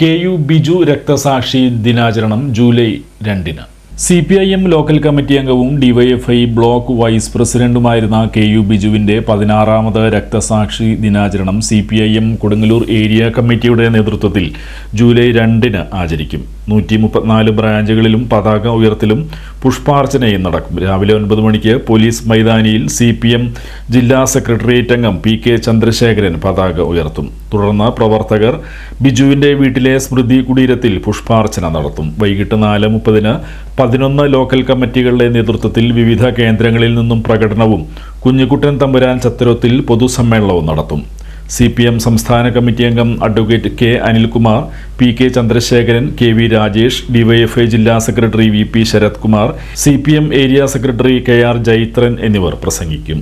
K U Biju രക്തസാക്ഷി ദിനാചരണം July രണ്ടിന്. C P I M local committee അംഗവും ഡിവൈഎഫ്ഐ ബ്ലോക്ക് വൈസ് പ്രസിഡന്റുമായിരുന്ന കെ യു ബിജുവിന്റെ പതിനാറാമത് രക്തസാക്ഷി ദിനാചരണം C P I M Kodungallur area കമ്മിറ്റിയുടെ നേതൃത്വത്തിൽ ജൂലൈ രണ്ടിന് ആചരിക്കും. നൂറ്റി മുപ്പത്തിനാല് ബ്രാഞ്ചുകളിലും പതാക ഉയർത്തലും പുഷ്പാർച്ചനയും നടക്കും. രാവിലെ ഒൻപത് മണിക്ക് പോലീസ് മൈതാനിയിൽ സി പി എം ജില്ലാ സെക്രട്ടേറിയറ്റ് അംഗം പി കെ ചന്ദ്രശേഖരൻ പതാക ഉയർത്തും. തുടർന്ന് പ്രവർത്തകർ ബിജുവിന്റെ വീട്ടിലെ സ്മൃതി കുടീരത്തിൽ പുഷ്പാർച്ചന നടത്തും. വൈകിട്ട് നാല് മുപ്പതിന് പതിനൊന്ന് ലോക്കൽ കമ്മിറ്റികളുടെ നേതൃത്വത്തിൽ വിവിധ കേന്ദ്രങ്ങളിൽ നിന്നും പ്രകടനവും കുഞ്ഞുകുട്ടൻ തമ്പുരാൻ ചത്തരത്തിൽ പൊതുസമ്മേളനവും നടത്തും. സി പി എം സംസ്ഥാന കമ്മിറ്റി അംഗം advocate K Anilkumar P K Chandrasekharan K V Rajesh DYFI ജില്ലാ secretary V P Sarathkumar C P M area secretary K R Jaithran എന്നിവർ പ്രസംഗിക്കും.